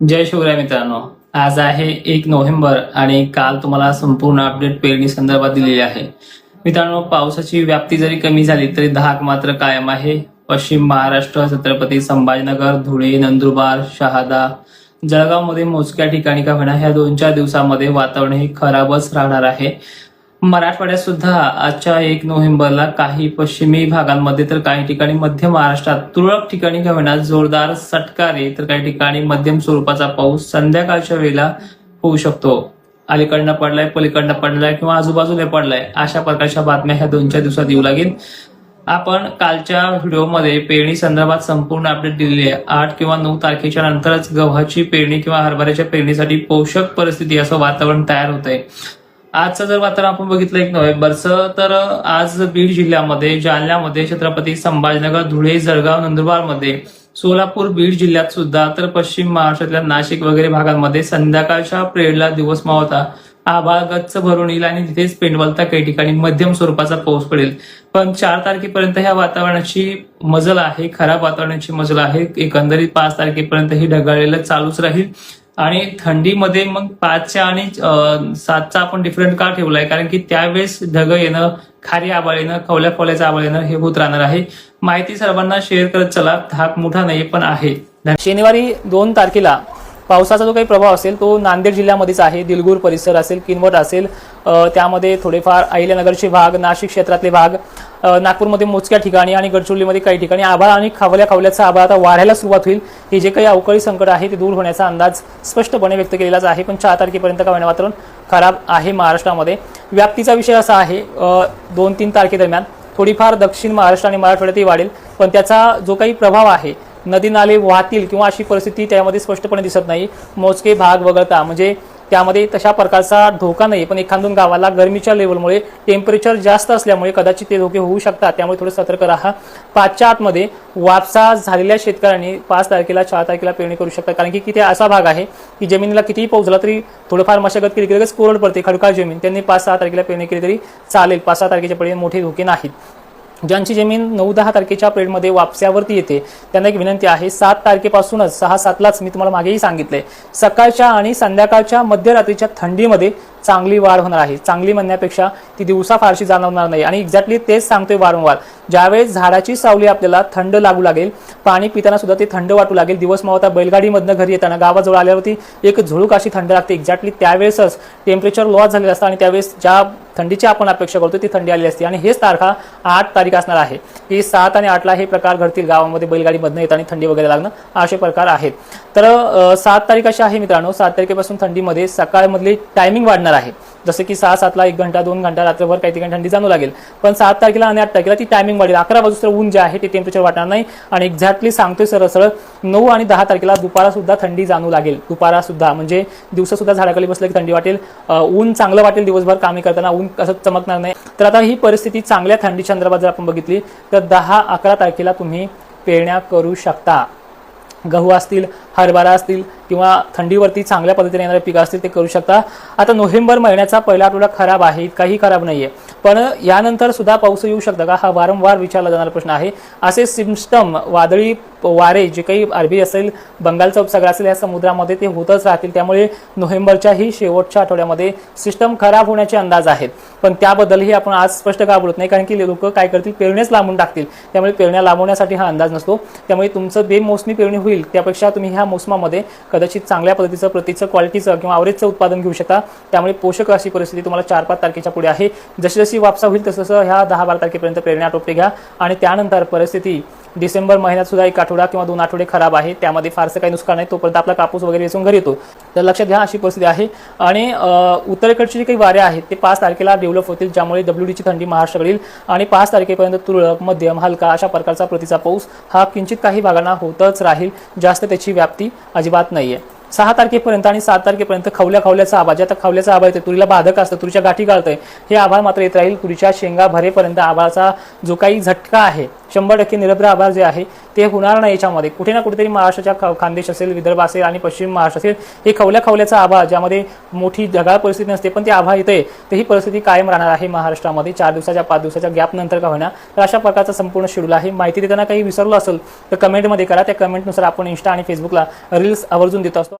जय शिवराय मित्रांनो. आज आहे एक नोव्हेंबर आणि काल तुम्हाला संपूर्ण अपडेट पेरणी संदर्भात दिलेली आहे. मित्रांनो पावसाची व्याप्ती जरी कमी झाली तरी धाक मात्र कायम आहे. पश्चिम महाराष्ट्र छत्रपती संभाजीनगर धुळे नंदुरबार शहादा जळगावमध्ये मोजक्या ठिकाणी का होणार ह्या दोन चार दिवसामध्ये वातावरण हे खराबच राहणार आहे. मराठवाड्यात सुद्धा आजच्या एक नोव्हेंबरला काही पश्चिमी भागांमध्ये तर काही ठिकाणी मध्य महाराष्ट्रात तुरळक ठिकाणी का जोरदार सटकारे तर काही ठिकाणी मध्यम स्वरूपाचा पाऊस संध्याकाळच्या वेळेला होऊ शकतो. अलीकडनं पडलाय पलीकडनं पडलाय किंवा आजूबाजूला पडलाय अशा प्रकारच्या बातम्या ह्या दोन चार दिवसात येऊ लागेल. आपण कालच्या व्हिडिओमध्ये पेरणी संदर्भात संपूर्ण अपडेट दिलेली आहे. आठ किंवा नऊ तारखेच्या नंतरच गव्हाची पेरणी किंवा हरभऱ्याच्या पेरणीसाठी पोषक परिस्थिती असं वातावरण तयार होत आहे आजचं जर वातावरण आपण बघितलं एक नोव्हेंबरचं तर आज बीड जिल्ह्यामध्ये जालन्यामध्ये छत्रपती संभाजीनगर धुळे जळगाव नंदुरबारमध्ये सोलापूर बीड जिल्ह्यात सुद्धा तर पश्चिम महाराष्ट्रातल्या नाशिक वगैरे भागांमध्ये संध्याकाळच्या प्रेडला दिवस मावता आभाळ गच्च भरून येईल आणि तिथेच पेंडवलता काही ठिकाणी मध्यम स्वरूपाचा पाऊस पडेल. पण चार तारखेपर्यंत ह्या वातावरणाची मजल आहे खराब वातावरणाची मजल आहे एकंदरीत पाच तारखेपर्यंत ही ढगाळलेलं चालूच राहील. आणि थंडीमध्ये मग पाचच्या आणि सातचा आपण डिफरंट का ठेवलाय. कारण की त्यावेळेस ढग येणं खारी आबाळ येणं खवल्या खवल्याचं आबाळ येणं हे होत राहणार आहे. माहिती सर्वांना शेअर करत चला. धाक मोठा नाही पण आहे. शनिवारी दोन तारखेला पावसाचा जो काही प्रभाव असेल तो नांदेड जिल्ह्यामध्येच आहे. दिलगूर परिसर असेल किनवट असेल त्यामध्ये थोडेफार अहिल्यानगरचे भाग नाशिक क्षेत्रातले भाग नागपूरमध्ये मोजक्या ठिकाणी आणि गडचिरोलीमध्ये काही ठिकाणी आभाळ आणि खावल्या खावल्याचा आभाळ आता वाढायला सुरुवात होईल. हे जे काही अवकाळी संकट आहे ते दूर होण्याचा अंदाज स्पष्टपणे व्यक्त केलेलाच आहे. पण चार तारखेपर्यंत का वातावरण खराब आहे महाराष्ट्रामध्ये. व्याप्तीचा विषय असा आहे दोन तीन तारखेदरम्यान थोडीफार दक्षिण महाराष्ट्र आणि मराठवाड्यातही वाढेल. पण त्याचा जो काही प्रभाव आहे नदी नाले वाहतील किंवा अशी परिस्थिती त्यामध्ये स्पष्टपणे दिसत नाही. मोजके भाग वगळता म्हणजे त्यामध्ये तशा प्रकारचा धोका नाही पण एखादून गावाला गरमीच्या लेवलमुळे टेम्परेचर जास्त असल्यामुळे कदाचित ते धोके होऊ शकतात. त्यामुळे थोडं सतर्क राहा. पाचच्या आतमध्ये वापसा झालेल्या शेतकऱ्यांनी पाच तारखेला चार तारखेला पेरणी करू शकतात कारण की किती असा भाग आहे की जमिनीला कितीही पाऊस झाला तरी थोडंफार मशागत केली की लगेच कोरड पडते. खडकाळ जमीन. त्यांनी पाच सहा तारखेला पेरणी केली तरी चालेल. पाच सहा तारखेच्या पर्यंत मोठे धोके नाहीत. ज्यांची जमीन नऊ दहा तारखेच्या पिरियडमध्ये वापस्यावरती येते. त्यांना एक विनंती आहे सात तारखेपासूनच सहा सातलाच मी तुम्हाला मागेही सांगितलंय. सकाळच्या आणि संध्याकाळच्या मध्यरात्रीच्या थंडीमध्ये चांगली वाढ होणार आहे. चांगली म्हणण्यापेक्षा ती दिवसा फारशी जाणवणार नाही. आणि एक्झॅक्टली तेच सांगतोय वारंवार. ज्यावेळेस झाडाची सावली आपल्याला थंड लागू लागेल पाणी पिताना सुद्धा ते थंड वाटू लागेल. दिवस मावता बैलगाडीमधनं घरी येताना गावाजवळ आल्यावरती एक झुळूक अशी थंड लागते. एक्झॅक्टली त्यावेळेसच टेम्परेचर लॉस झालेलं असतं आणि त्यावेळेस ज्या थंडीची आपण अपेक्षा करतो ती थंडी आली असते. आणि हेच तारखा आठ तारीख असणार आहे. की सात आणि आठला हे प्रकार घडतील. गावामध्ये बैलगाडीमधनं येताना थंडी वगैरे लागणं असे प्रकार आहेत. तर सात तारीख अशी आहे मित्रांनो. सात तारखेपासून थंडीमध्ये सकाळमधली टायमिंग वाढणार आहे. जसं की सहा सातला एक घंटा दोन घंटा रात्रभर काही ठिकाणी थंडी जाणू लागेल. पण सात तारखेला आणि आठ तारखेला ती टायमिंग वाढेल. अकरा बाजूचं ऊन जे आहे ते टेम्परेचर वाटणार नाही. आणि एक्झॅक्टली सांगतोय सरळ सरळ नऊ आणि दहा तारखेला दुपारा सुद्धा थंडी जाणू लागेल. दुपारा सुद्धा म्हणजे दिवसा सुद्धा झाडाखाली बसलं की थंडी वाटेल. ऊन चांगलं वाटेल दिवसभर कामे करताना ऊन असं चमकणार नाही. तर आता ही परिस्थिती चांगल्या थंडी संदर्भात जर आपण बघितली तर दहा अकरा तारखेला तुम्ही पेरण्या करू शकता. गहू असतील हरभरा असतील किंवा थंडीवरती चांगल्या पद्धतीने येणारे पिकं असतील ते करू शकता. आता नोव्हेंबर महिन्याचा पहिला आठवडा खराब आहे इतकाही खराब नाही आहे पण यानंतर सुद्धा पाऊस येऊ शकतं का? हा वारंवार विचारला जाणारा प्रश्न आहे. असे सिमस्टम वादळी वारे जे काही अरबी असेल बंगालचा उपसागर असेल या समुद्रामध्ये ते होतच राहतील. त्यामुळे नोव्हेंबरच्याही शेवटच्या आठवड्यामध्ये सिस्टम खराब होण्याचे अंदाज आहेत. पण त्याबद्दलही आपण आज स्पष्ट का बोलत नाही कारण की लोक काय करतील? पेरण्याच लांबून टाकतील. त्यामुळे पेरण्या लांबवण्यासाठी हा अंदाज नसतो. त्यामुळे तुमचं बेमोसमी पेरणी होईल त्यापेक्षा तुम्ही ह्या मोसमामध्ये कदाचित चांगल्या पद्धतीचं प्रतीचं क्वालिटीचं किंवा आवरेजचं उत्पादन घेऊ शकता. त्यामुळे पोषक अशी परिस्थिती तुम्हाला चार पाच तारखेच्या पुढे आहे. जशी जशी वापसा होईल तसं तसं ह्या दहा बारा तारखेपर्यंत प्रेरणा आटोपते घ्या. आणि त्यानंतर परिस्थिती डिसेंबर महिन्यात सुद्धा एक आठवडा किंवा दोन आठवडे खराब आहे. त्यामध्ये फारसं काही नुकसान नाही. तोपर्यंत आपला कापूस वगैरे वेचून घरी येतो. तर लक्षात घ्या अशी परिस्थिती आहे. आणि उत्तरेकडचे जे काही वारे आहेत ते पाच तारखेला डेव्हलप होतील ज्यामुळे डब्ल्यू ची थंडी महाराष्ट्राकडे येईल. आणि पाच तारखेपर्यंत तुरळक मध्यम हलका अशा प्रकारचा प्रतीचा पाऊस हा किंचित काही भागांना होतच राहील. जास्त त्याची व्याप्ती अजिबात नाही आहे सहा तारखेपर्यंत आणि सात तारखेपर्यंत खवल्या खवल्याचा आभाळ ज्या खवल्याचा आभाळ येते तुरीला बाधक असतं तुरीच्या गाठी गाळतंय हे आभाळ मात्र येत राहील तुरीच्या शेंगा भरेपर्यंत आभाळाचा जो काही झटका आहे शंभर टक्के निरभ्र आभार जे आहे ते होणार नाही याच्यामध्ये. कुठे ना कुठेतरी महाराष्ट्राच्या ख- खानदेश असेल विदर्भ असेल आणि पश्चिम महाराष्ट्र असेल हे खवल्या खवल्याचा आभाळ ज्यामध्ये मोठी ढगाळ परिस्थिती नसते पण ते आभाळ येते तर ही परिस्थिती कायम राहणार आहे महाराष्ट्रामध्ये. चार दिवसाच्या पाच दिवसाच्या गॅप नंतर का होणार तर अशा प्रकारचा संपूर्ण शेड्यूल आहे. माहिती देताना काही विसरलो असेल तर कमेंटमध्ये करा. त्या कमेंटनुसार आपण इंस्टा आणि फेसबुकला रील्स आवर्जून देत असतो.